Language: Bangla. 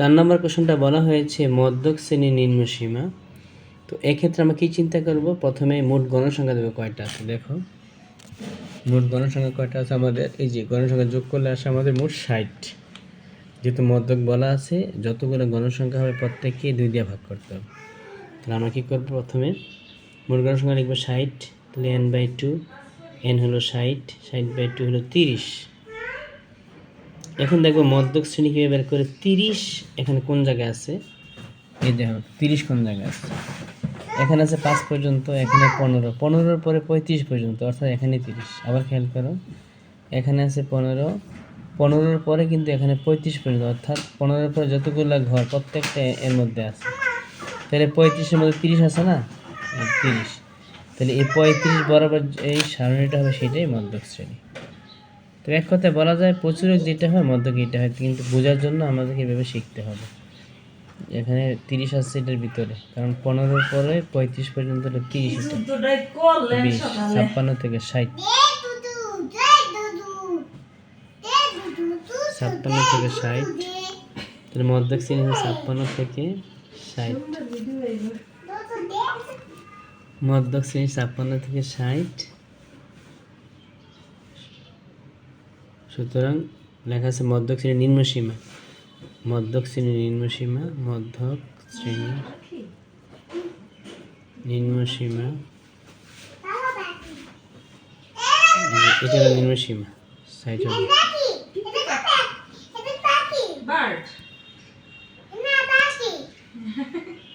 চার নম্বর কোশ্চেনটা বলা হয়েছে মধ্যক শ্রেণি নিম্ন সীমা। তো এক্ষেত্রে আমরা কী চিন্তা করব? প্রথমে মোট গণসংখ্যা দেবে কয়টা আছে? দেখো। মোট গণসংখ্যা কয়টা আছে? আমাদের এই যে গণসংখ্যা যোগ করলে আসে আমাদের মোট ষাট। যেহেতু মধ্যক বলা আছে, যতগুলো গণসংখ্যা হবে প্রত্যেককে দুই দিয়ে ভাগ করতে হবে। তাহলে আমরা কী করব প্রথমে? মোট গণসংখ্যা লিখব ষাট তাহলে এন বাই টু এন হলো ষাট ষাট বাই টু হলো তিরিশ। এখন দেখব মধ্যক শ্রেণি কীভাবে বের করে তিরিশ, এখানে কোন জায়গায় আছে? এই দেখো, তিরিশ কোন জায়গায় আছে? এখানে আছে পাঁচ পর্যন্ত, এখানে পনেরো, পনেরোর পরে পঁয়ত্রিশ পর্যন্ত, অর্থাৎ এখানে তিরিশ। আবার খেয়াল করো, এখানে আছে পনেরো, পনেরোর পরে কিন্তু এখানে পঁয়ত্রিশ পর্যন্ত, অর্থাৎ পনেরোর পরে যতগুলো ঘর প্রত্যেকটা এর মধ্যে আছে। তাহলে পঁয়ত্রিশের মধ্যে তিরিশ আছে না? তিরিশ। তাহলে এই পঁয়ত্রিশ বরাবর এই সারণীটা হবে সেটাই মধ্যক শ্রেণি। তো এক কথায় বলা যায় প্রচুরক যেটা হয় মধ্যক এটা হয় কিন্তু বোঝার জন্য আমাদেরকে এভাবে শিখতে হবে। এখানে তিরিশ আছে এটার ভিতরে কারণ পনেরোর পরে পঁয়ত্রিশ পর্যন্ত হলো তিরিশ বিশ ছাপ্পান্ন থেকে ষাট। ছাপ্পান্ন থেকে ষাট। তাহলে মধ্যক শ্রেণি ছাপ্পান্ন থেকে ষাট। মধ্যক শ্রেণি ছাপ্পান্ন থেকে ষাট। সুতরাং লেখা আছে মধ্যক শ্রেণির নিম্ন সীমা। মধ্যক শ্রেণির নিম্ন সীমা মধ্যক শ্রেণির নিম্ন সীমা। এটা হলো নিম্ন সীমা